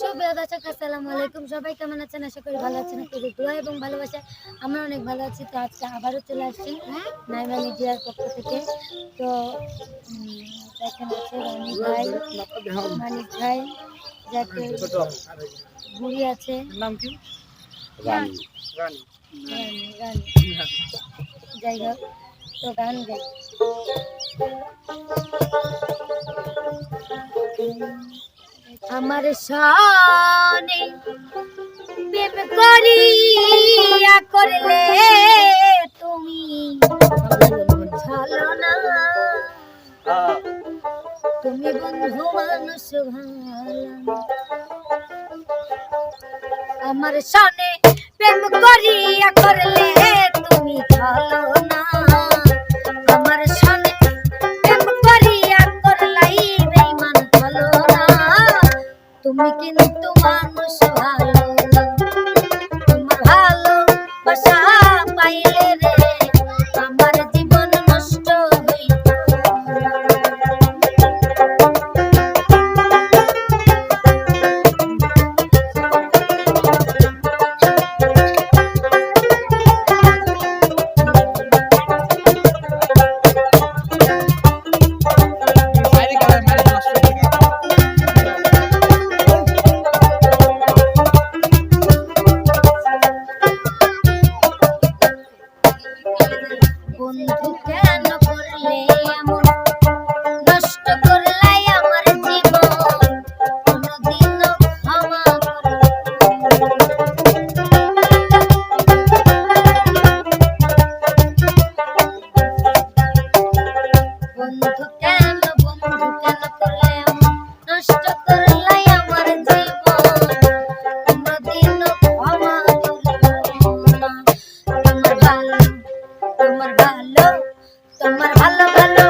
সুপ্রিয় দর্শক আসসালামু আলাইকুম। সবাই কেমন আছেন? আশা করি ভালো আছেন। আপনাদের দোয়া এবং ভালোবাসা আমরা অনেক ভালো আছি। তো আজকে আবারও চলে আসছি নাইমা মিডিয়ার পক্ষ থেকে। তো দেখেন আছে রনি ভাই। মানিক ভাই যাকে বুড়ি আছে। নাম কি? রানী রানী। যাই হোক তো গান গাই। আমার সনে প্রেম করিয়া করলে তুমি তুমি বন্ধু মানুষ আমার সনে প্রেম করিয়া করলে তুমি ছলো বন্ধু কেন করলে এমন ভালো তোমার ভালো ভালো